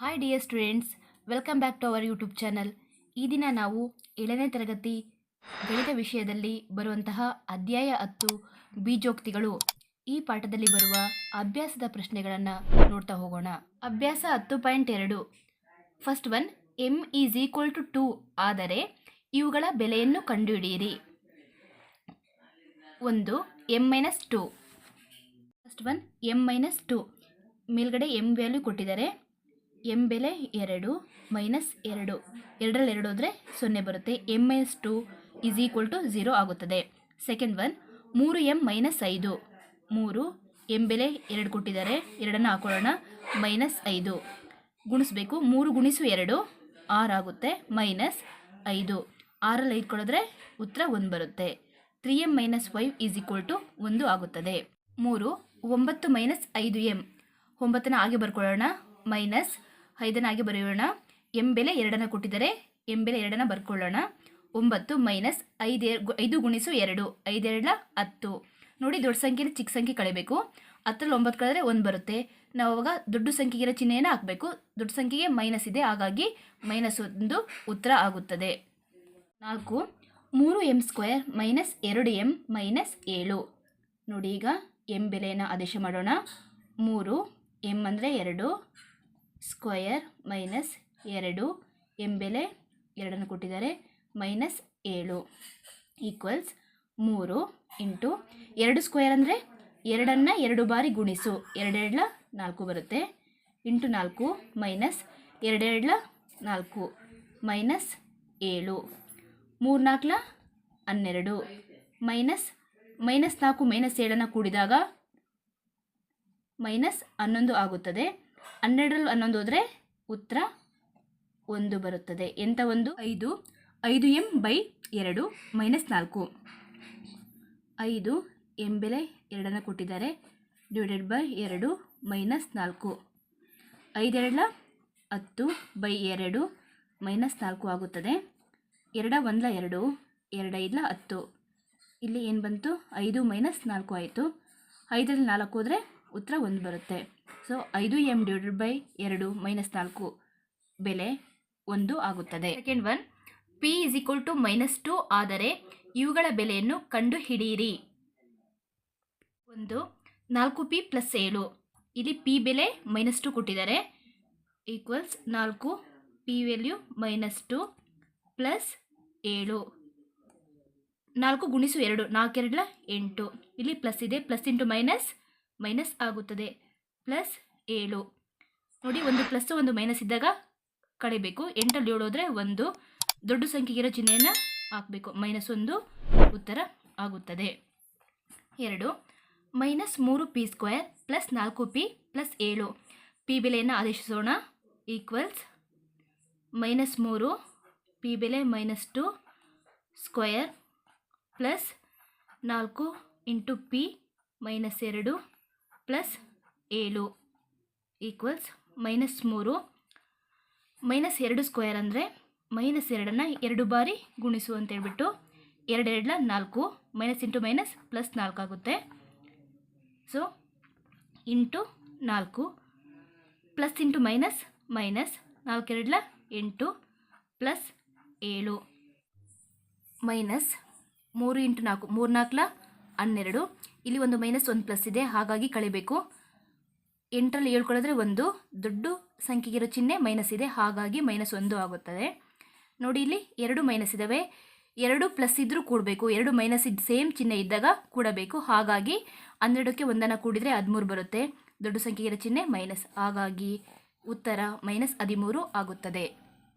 Hi dear students welcome back to our YouTube channel ಈ ದಿನ ನಾವು ಏಳನೇ ತರಗತಿ ಗಣಿತ ವಿಷಯದಲ್ಲಿ ಬರುವಂತಹ ಅಧ್ಯಾಯ ಹತ್ತು ಬೀಜೋಕ್ತಿಗಳು. ಈ ಪಾಠದಲ್ಲಿ ಬರುವ ಅಭ್ಯಾಸದ ಪ್ರಶ್ನೆಗಳನ್ನು ನೋಡ್ತಾ ಹೋಗೋಣ. ಅಭ್ಯಾಸ ಹತ್ತು ಪಾಯಿಂಟ್ ಎರಡು. First one M is equal to two ಆದರೆ ಇವುಗಳ ಬೆಲೆಯನ್ನು ಕಂಡುಹಿಡಿಯಿರಿ. ಒಂದು M minus two first one M minus two ಮೇಲ್ಗಡೆ ಎಂ ವ್ಯಾಲ್ಯೂ ಕೊಟ್ಟಿದ್ದಾರೆ. ಎಂ ಬೆಲೆ ಎರಡು, ಮೈನಸ್ ಎರಡು. ಎರಡರಲ್ಲಿ ಎರಡು ಹೋದರೆ ಸೊನ್ನೆ ಬರುತ್ತೆ. M minus two is equal to zero ಆಗುತ್ತದೆ. ಸೆಕೆಂಡ್ ಒನ್, ಮೂರು ಎಂ ಮೈನಸ್ ಐದು. ಮೂರು ಎಂ ಬೆಲೆ ಎರಡು ಕೊಟ್ಟಿದ್ದಾರೆ. ಎರಡನ್ನು ಹಾಕೊಳ್ಳೋಣ. ಮೈನಸ್ ಐದು. ಗುಣಿಸ್ಬೇಕು. ಮೂರು ಗುಣಿಸು ಎರಡು, ಆರು ಆಗುತ್ತೆ. ಮೈನಸ್ ಐದು. ಆರಲ್ಲಿ ಐದು ಕೊಡಿದ್ರೆ ಉತ್ತರ ಒಂದು ಬರುತ್ತೆ. Three M minus five is equal to ಒಂದು ಆಗುತ್ತದೆ. ಮೂರು, ಒಂಬತ್ತು ಮೈನಸ್ ಐದು ಎಂ. ಒಂಬತ್ತನ್ನು ಹಾಗೆ ಬರ್ಕೊಳ್ಳೋಣ. ಮೈನಸ್ ಐದನ್ನು ಹಾಗೆ ಬರೆಯೋಣ. ಎಂ ಬೆಲೆ ಎರಡನ್ನು ಕೊಟ್ಟಿದ್ದಾರೆ ಎಂ ಬೆಲೆ ಎರಡನ್ನು ಬರ್ಕೊಳ್ಳೋಣ. ಒಂಬತ್ತು ಮೈನಸ್ ಐದು ಐದು ಗುಣಿಸು ಎರಡು ಐದೆರಡ ಹತ್ತು. ನೋಡಿ ದೊಡ್ಡ ಸಂಖ್ಯೆಯಲ್ಲಿ ಚಿಕ್ಕ ಸಂಖ್ಯೆ ಕಳಿಬೇಕು. ಹತ್ತರಲ್ಲಿ ಒಂಬತ್ತು ಕಳೆದ್ರೆ ಒಂದು ಬರುತ್ತೆ. ನಾವು ಅವಾಗ ದೊಡ್ಡ ಸಂಖ್ಯೆಗಿರೋ ಚಿಹ್ನೆಯನ್ನು ಹಾಕಬೇಕು. ದೊಡ್ಡ ಸಂಖ್ಯೆಗೆ ಮೈನಸ್ ಇದೆ, ಹಾಗಾಗಿ ಮೈನಸ್ ಒಂದು ಉತ್ತರ ಆಗುತ್ತದೆ. ನಾಲ್ಕು, ಮೂರು ಎಂ ಸ್ಕ್ವೇರ್ ಮೈನಸ್ ಎರಡು ಎಂ ಮೈನಸ್ ಏಳು. ನೋಡಿ ಈಗ ಎಂ ಬೆಲೆಯನ್ನು ಆದೇಶ ಮಾಡೋಣ. ಮೂರು ಎಂ ಅಂದರೆ ಎರಡು ಸ್ಕ್ವಯರ್ ಮೈನಸ್ ಎರಡು ಎಂಬೆಲೆ ಬೆಲೆ ಎರಡನ್ನು ಕೊಟ್ಟಿದ್ದಾರೆ, ಮೈನಸ್ ಏಳು ಈಕ್ವಲ್ಸ್ ಮೂರು ಇಂಟು ಎರಡು ಸ್ಕ್ವಯರ್ ಅಂದರೆ ಎರಡನ್ನು ಎರಡು ಬಾರಿ ಗುಣಿಸು, ಎರಡೆರಡ್ಲ ನಾಲ್ಕು ಬರುತ್ತೆ. ಇಂಟು ನಾಲ್ಕು ಮೈನಸ್ ಎರಡೆರಡ್ಲ ನಾಲ್ಕು ಮೈನಸ್ ಏಳು. ಮೂರು ನಾಲ್ಕಲ ಹನ್ನೆರಡು ಮೈನಸ್ ಮೈನಸ್ ನಾಲ್ಕು ಮೈನಸ್ ಏಳನ್ನು ಕೂಡಿದಾಗ ಮೈನಸ್ ಹನ್ನೊಂದು ಆಗುತ್ತದೆ. ಹನ್ನೆರಡರಲ್ಲಿ ಹನ್ನೊಂದು ಹೋದರೆ ಉತ್ತರ ಒಂದು ಬರುತ್ತದೆ. ಎಂಥ ಒಂದು? ಐದು. ಐದು ಎಂ ಬೈ ಎರಡು ಮೈನಸ್ ನಾಲ್ಕು. ಐದು ಎಂ ಬೆಲೆ ಎರಡನ್ನು ಕೊಟ್ಟಿದ್ದಾರೆ. ಡಿವೈಡೆಡ್ ಬೈ ಎರಡು ಮೈನಸ್ ನಾಲ್ಕು. ಐದೆರಡಲ ಹತ್ತು ಬೈ ಎರಡು ಮೈನಸ್ ನಾಲ್ಕು ಆಗುತ್ತದೆ. ಎರಡ ಒಂದಲ ಎರಡು ಎರಡೈದಲ ಹತ್ತು. ಇಲ್ಲಿ ಏನು ಬಂತು? ಐದು ಮೈನಸ್ ನಾಲ್ಕು ಆಯಿತು. ಐದರಲ್ಲಿ ನಾಲ್ಕು ಹೋದರೆ ಉತ್ತರ ಒಂದು ಬರುತ್ತೆ. ಸೊ ಐದು ಎಂ ಡಿವೈಡೆಡ್ ಬೈ ಎರಡು ಮೈನಸ್ ನಾಲ್ಕು ಬೆಲೆ ಒಂದು ಆಗುತ್ತದೆ. Second one P is equal to minus two ಆದರೆ ಇವುಗಳ ಬೆಲೆಯನ್ನು ಕಂಡು ಹಿಡಿಯಿರಿ ಒಂದು, ನಾಲ್ಕು ಪಿ ಪ್ಲಸ್ ಏಳು. ಇಲ್ಲಿ ಪಿ ಬೆಲೆ ಮೈನಸ್ ಟು ಕೊಟ್ಟಿದ್ದಾರೆ. ಈಕ್ವಲ್ಸ್ ನಾಲ್ಕು P value minus two plus ಏಳು. ನಾಲ್ಕು ಗುಣಿಸು ಎರಡು, ನಾಲ್ಕೆರಡಲ ಎಂಟು. ಇಲ್ಲಿ ಪ್ಲಸ್ ಇದೆ ಪ್ಲಸ್ ಇಂಟು ಮೈನಸ್ ಮೈನಸ್ ಆಗುತ್ತದೆ. ಪ್ಲಸ್ ಏಳು. ನೋಡಿ, ಒಂದು ಪ್ಲಸ್ ಒಂದು ಮೈನಸ್ ಇದ್ದಾಗ ಕಳಿಬೇಕು ಎಂಟಲ್ಲಿ ಏಳು ಒಂದು. ದೊಡ್ಡ ಸಂಖ್ಯೆಗಿರೋ ಚಿಹ್ನೆಯನ್ನು ಹಾಕಬೇಕು. ಮೈನಸ್ ಒಂದು ಉತ್ತರ ಆಗುತ್ತದೆ. ಎರಡು. ಮೈನಸ್ ಮೂರು ಪಿ ಸ್ಕ್ವೇರ್ ಪ್ಲಸ್ ನಾಲ್ಕು ಪಿ ಪ್ಲಸ್ ಏಳು. ಪಿ ಬೆಲೆಯನ್ನು ಆದೇಶಿಸೋಣ. ಈಕ್ವಲ್ಸ್ ಮೈನಸ್ ಮೂರು ಪಿ ಬೆಲೆ ಮೈನಸ್ ಟು ಸ್ಕ್ವಯರ್ ಪ್ಲಸ್ ನಾಲ್ಕು ಇಂಟು ಪಿ ಮೈನಸ್ ಎರಡು ಪ್ಲಸ್ ಏಳು ಈಕ್ವಲ್ಸ್ ಮೈನಸ್ ಮೂರು. ಮೈನಸ್ ಎರಡು ಸ್ಕ್ವೇರ್ ಅಂದರೆ ಮೈನಸ್ ಎರಡನ್ನು ಎರಡು ಬಾರಿ ಗುಣಿಸು ಅಂತ ಹೇಳ್ಬಿಟ್ಟು ಎರಡೆರಡಲ ನಾಲ್ಕು. ಮೈನಸ್ ಇಂಟು ಮೈನಸ್ ಪ್ಲಸ್ ನಾಲ್ಕು ಆಗುತ್ತೆ. ಸೊ ಇಂಟು ನಾಲ್ಕು. ಪ್ಲಸ್ ಇಂಟು ಮೈನಸ್ ಮೈನಸ್ ನಾಲ್ಕೆರಡಲ ಎಂಟು. ಪ್ಲಸ್ ಏಳು. ಮೈನಸ್ ಮೂರು ಇಂಟು ನಾಲ್ಕು. ಮೂರು ನಾಲ್ಕಲ ಹನ್ನೆರಡು. ಇಲ್ಲಿ ಒಂದು ಮೈನಸ್ ಒಂದು ಪ್ಲಸ್ ಇದೆ. ಹಾಗಾಗಿ ಕಳಿಬೇಕು. ಎಂಟರಲ್ಲಿ ಹೇಳ್ಕೊಳ್ಳೋದ್ರೆ ಒಂದು ದೊಡ್ಡ ಸಂಖ್ಯೆಗಿರೋ ಚಿಹ್ನೆ ಮೈನಸ್ ಇದೆ. ಹಾಗಾಗಿ ಮೈನಸ್ ಒಂದು ಆಗುತ್ತದೆ. ನೋಡಿ ಇಲ್ಲಿ ಎರಡು ಮೈನಸ್ ಇದ್ದಾವೆ ಎರಡು ಪ್ಲಸ್ ಇದ್ದರೂ ಕೂಡಬೇಕು. ಎರಡು ಮೈನಸ್ ಇದ್ದ ಸೇಮ್ ಚಿಹ್ನೆ ಇದ್ದಾಗ ಕೂಡಬೇಕು. ಹಾಗಾಗಿ ಹನ್ನೆರಡಕ್ಕೆ ಒಂದನ್ನು ಕೂಡಿದರೆ ಹದಿಮೂರು ಬರುತ್ತೆ. ದೊಡ್ಡ ಸಂಖ್ಯೆಗಿರೋ ಚಿಹ್ನೆ ಮೈನಸ್ ಹಾಗಾಗಿ ಉತ್ತರ ಮೈನಸ್ ಹದಿಮೂರು ಆಗುತ್ತದೆ.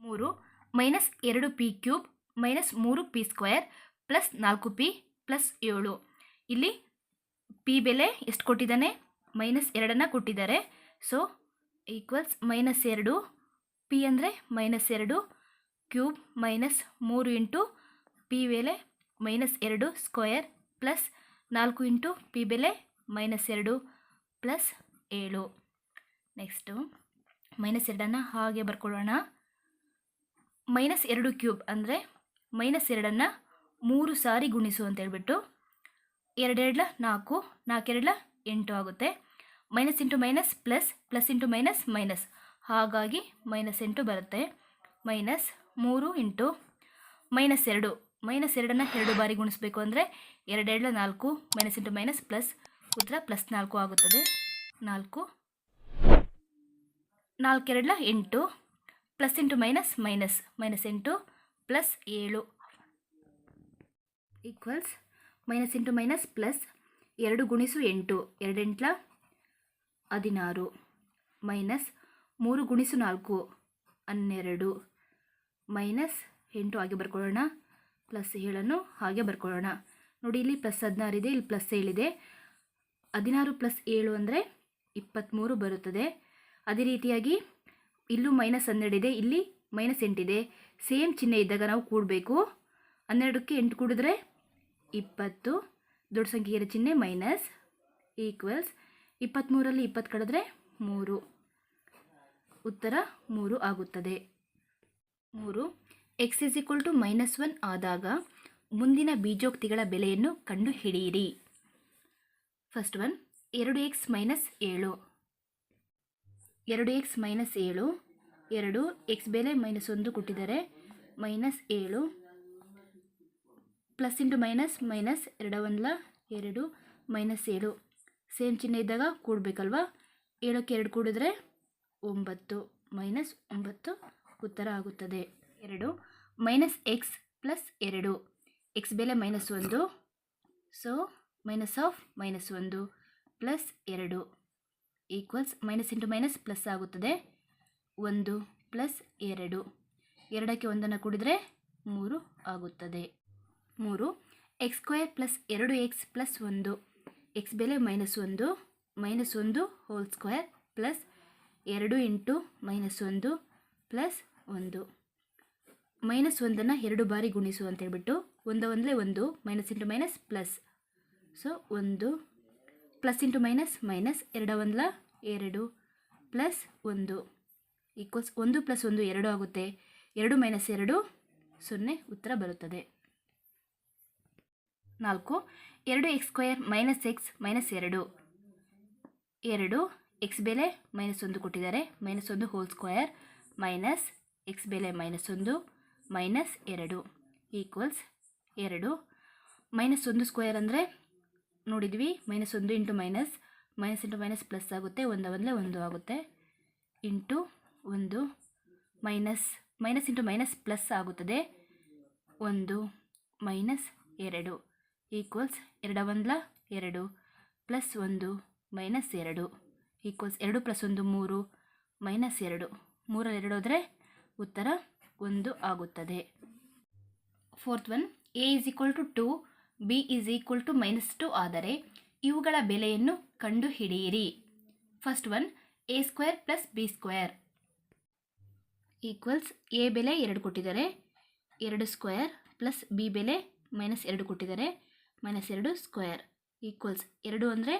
ಮೂರು ಮೈನಸ್ ಎರಡು ಪಿ ಕ್ಯೂಬ್ ಮೈನಸ್ ಮೂರು ಪಿ ಸ್ಕ್ವೇರ್ ಪ್ಲಸ್ ನಾಲ್ಕು ಪಿ ಪ್ಲಸ್ ಏಳು. ಇಲ್ಲಿ ಪಿ ಬೆಲೆ ಎಷ್ಟು ಕೊಟ್ಟಿದ್ದಾನೆ? ಮೈನಸ್ ಎರಡನ್ನು ಕೊಟ್ಟಿದ್ದಾರೆ. ಸೊ ಈಕ್ವಲ್ಸ್ ಮೈನಸ್ ಎರಡು ಪಿ ಅಂದರೆ ಮೈನಸ್ ಎರಡು ಕ್ಯೂಬ್ ಮೈನಸ್ ಮೂರು ಇಂಟು ಪಿ ಬೆಲೆ ಮೈನಸ್ ಎರಡು ಸ್ಕ್ವಯರ್ ಪ್ಲಸ್ ನಾಲ್ಕು ಇಂಟು ಪಿ ಬೆಲೆ ಮೈನಸ್ ಎರಡು ಪ್ಲಸ್ ಏಳು. ನೆಕ್ಸ್ಟು ಮೈನಸ್ ಎರಡನ್ನು ಹಾಗೆ ಬರ್ಕೊಳ್ಳೋಣ ಮೈನಸ್ ಎರಡು ಕ್ಯೂಬ್ ಅಂದರೆ ಮೈನಸ್ ಎರಡನ್ನು ಮೂರು ಸಾರಿ ಗುಣಿಸು ಅಂತ ಹೇಳ್ಬಿಟ್ಟು ಎರಡೆರಡ್ಲ ನಾಲ್ಕು, ನಾಲ್ಕೆರಡ್ಲ ಎಂಟು ಆಗುತ್ತೆ. Minus into minus plus plus into minus minus. ಹಾಗಾಗಿ ಮೈನಸ್ ಎಂಟು ಬರುತ್ತೆ. ಮೈನಸ್ ಮೂರು ಇಂಟು ಮೈನಸ್ ಎರಡು. ಮೈನಸ್ ಎರಡನ್ನು ಎರಡು ಬಾರಿ ಗುಣಿಸ್ಬೇಕು ಅಂದರೆ ಎರಡೆರಡ್ಲ ನಾಲ್ಕು, ಮೈನಸ್ ಇಂಟು ಮೈನಸ್ ಪ್ಲಸ್ ಉತ್ತರ ಪ್ಲಸ್ ನಾಲ್ಕು ಆಗುತ್ತದೆ. ನಾಲ್ಕು. ನಾಲ್ಕೆರಡ್ಲ ಎಂಟು, plus into minus minus. Minus ಎಂಟು ಪ್ಲಸ್ ಏಳು. Equals minus into minus plus ಎರಡು ಗುಣಿಸು ಎಂಟು, ಎರಡೆಂಟ್ಲ ಹದಿನಾರು. ಮೈನಸ್ ಮೂರು ಗುಣಿಸು ನಾಲ್ಕು, ಹನ್ನೆರಡು. ಮೈನಸ್ ಎಂಟು ಹಾಗೆ ಬರ್ಕೊಳ್ಳೋಣ. ಪ್ಲಸ್ ಏಳನ್ನು ಹಾಗೆ ಬರ್ಕೊಳ್ಳೋಣ. ನೋಡಿ, ಇಲ್ಲಿ ಪ್ಲಸ್ ಹದಿನಾರು ಇದೆ, ಇಲ್ಲಿ ಪ್ಲಸ್ ಏಳಿದೆ ಹದಿನಾರು ಪ್ಲಸ್ ಏಳು ಅಂದರೆ ಇಪ್ಪತ್ತ್ಮೂರು ಬರುತ್ತದೆ. ಅದೇ ರೀತಿಯಾಗಿ ಇಲ್ಲೂ ಮೈನಸ್ ಹನ್ನೆರಡಿದೆ ಇಲ್ಲಿ ಮೈನಸ್ ಎಂಟಿದೆ ಸೇಮ್ ಚಿಹ್ನೆ ಇದ್ದಾಗ ನಾವು ಕೂಡಬೇಕು. ಹನ್ನೆರಡಕ್ಕೆ ಎಂಟು ಕೂಡಿದ್ರೆ ಇಪ್ಪತ್ತು, ದೊಡ್ಡ ಸಂಖ್ಯೆಯರ ಚಿಹ್ನೆ ಮೈನಸ್ ಈಕ್ವಲ್ಸ್ ಇಪ್ಪತ್ತ್ಮೂರಲ್ಲಿ ಇಪ್ಪತ್ತು ಕಳೆದ್ರೆ ಮೂರು. ಉತ್ತರ ಮೂರು ಆಗುತ್ತದೆ. ಮೂರು. X is equal to minus one ಆದಾಗ ಮುಂದಿನ ಬೀಜೋಕ್ತಿಗಳ ಬೆಲೆಯನ್ನು ಕಂಡುಹಿಡಿಯಿರಿ. ಫಸ್ಟ್ ಒನ್ ಎರಡು ಎಕ್ಸ್ ಮೈನಸ್ ಏಳು. ಎರಡು ಎಕ್ಸ್ ಮೈನಸ್ ಏಳು. ಎರಡು ಎಕ್ಸ್ ಬೆಲೆ ಮೈನಸ್ ಒಂದು ಕೊಟ್ಟಿದ್ದಾರೆ ಮೈನಸ್ ಏಳು. ಪ್ಲಸ್ ಇಂಟು ಮೈನಸ್ ಮೈನಸ್ ಎರಡ ಒಂದ್ಲ ಎರಡು, ಮೈನಸ್ ಏಳು. ಸೇಮ್ ಚಿಹ್ನೆ ಇದ್ದಾಗ ಕೂಡಬೇಕಲ್ವಾ? ಏಳಕ್ಕೆ ಎರಡು ಕೂಡಿದ್ರೆ ಒಂಬತ್ತು, ಮೈನಸ್ ಒಂಬತ್ತು ಉತ್ತರ ಆಗುತ್ತದೆ. ಎರಡು, ಮೈನಸ್ ಎಕ್ಸ್ ಪ್ಲಸ್ ಎರಡು. ಎಕ್ಸ್ ಬೆಲೆ ಮೈನಸ್ ಒಂದು. ಸೊ, ಮೈನಸ್ ಆಫ್ ಮೈನಸ್ ಒಂದು ಪ್ಲಸ್ ಎರಡು equals minus into minus plus ಆಗುತ್ತದೆ. ಒಂದು ಪ್ಲಸ್ ಎರಡು. ಎರಡಕ್ಕೆ ಒಂದನ್ನು ಕೂಡಿದರೆ ಮೂರು ಆಗುತ್ತದೆ. ಮೂರು ಎಕ್ಸ್ ಸ್ಕ್ವೇರ್ ಪ್ಲಸ್ ಎರಡು ಎಕ್ಸ್ ಪ್ಲಸ್ ಒಂದು ಎಕ್ಸ್ ಬೆಲೆ ಮೈನಸ್ ಒಂದು ಮೈನಸ್ ಒಂದು ಹೋಲ್ ಸ್ಕ್ವೇರ್ ಪ್ಲಸ್ ಎರಡು ಇಂಟು ಮೈನಸ್ ಒಂದು ಪ್ಲಸ್ ಒಂದು. ಮೈನಸ್ ಒಂದನ್ನು ಎರಡು ಬಾರಿ ಗುಣಿಸು ಅಂತ ಹೇಳ್ಬಿಟ್ಟು ಒಂದು ಒಂದಲೇ ಒಂದು minus into minus plus so ಒಂದು ಪ್ಲಸ್ ಇಂಟು ಮೈನಸ್ ಮೈನಸ್ ಎರಡ ಒಂದ್ಲ ಎರಡು ಪ್ಲಸ್ ಒಂದು ಈಕ್ವಲ್ಸ್ ಒಂದು ಪ್ಲಸ್ ಒಂದು ಎರಡು ಆಗುತ್ತೆ. ಎರಡು ಮೈನಸ್ ಎರಡು ಸೊನ್ನೆ ಉತ್ತರ ಬರುತ್ತದೆ. ನಾಲ್ಕು, ಎರಡು X square minus X minus ಎರಡು. ಎರಡು ಎಕ್ಸ್ ಬೆಲೆ ಮೈನಸ್ ಒಂದು ಕೊಟ್ಟಿದ್ದಾರೆ. ಮೈನಸ್ ಒಂದು ಹೋಲ್ ಸ್ಕ್ವಯರ್ ಮೈನಸ್ ಎಕ್ಸ್ ಬೆಲೆ ಮೈನಸ್ ಒಂದು ಮೈನಸ್ ಎರಡು ಈಕ್ವಲ್ಸ್ ಎರಡು. ಮೈನಸ್ ಒಂದು ಸ್ಕ್ವೇರ್ ಅಂದರೆ ನೋಡಿದ್ವಿ, ಮೈನಸ್ ಒಂದು into minus minus into minus plus ಆಗುತ್ತೆ, ಒಂದು ಒಂದಲೇ ಒಂದು ಆಗುತ್ತೆ. ಇಂಟು ಒಂದು minus minus into minus plus ಆಗುತ್ತದೆ, ಒಂದು ಮೈನಸ್ ಎರಡು. ಈಕ್ವಲ್ಸ್ ಎರಡ ಒಂದ್ಲ ಎರಡು ಪ್ಲಸ್ ಒಂದು ಮೈನಸ್ ಎರಡು ಈಕ್ವಲ್ಸ್ ಎರಡು ಪ್ಲಸ್ ಒಂದು ಮೂರು ಮೈನಸ್ ಎರಡು. ಮೂರಲ್ಲಿ ಎರಡು ಹೋದರೆ ಉತ್ತರ ಒಂದು ಆಗುತ್ತದೆ. Fourth one A is equal to two B is equal to minus two ಆದರೆ ಇವುಗಳ ಬೆಲೆಯನ್ನು ಕಂಡುಹಿಡಿಯಿರಿ. First one A square plus B square equals A ಬೆಲೆ ಎರಡು ಕೊಟ್ಟಿದ್ದಾರೆ ಎರಡು ಸ್ಕ್ವೇರ್ ಪ್ಲಸ್ ಬಿ ಬೆಲೆ ಮೈನಸ್ ಎರಡು ಕೊಟ್ಟಿದ್ದಾರೆ ಮೈನಸ್ ಎರಡು ಸ್ಕ್ವೇರ್ ಈಕ್ವಲ್ಸ್ ಎರಡು ಅಂದರೆ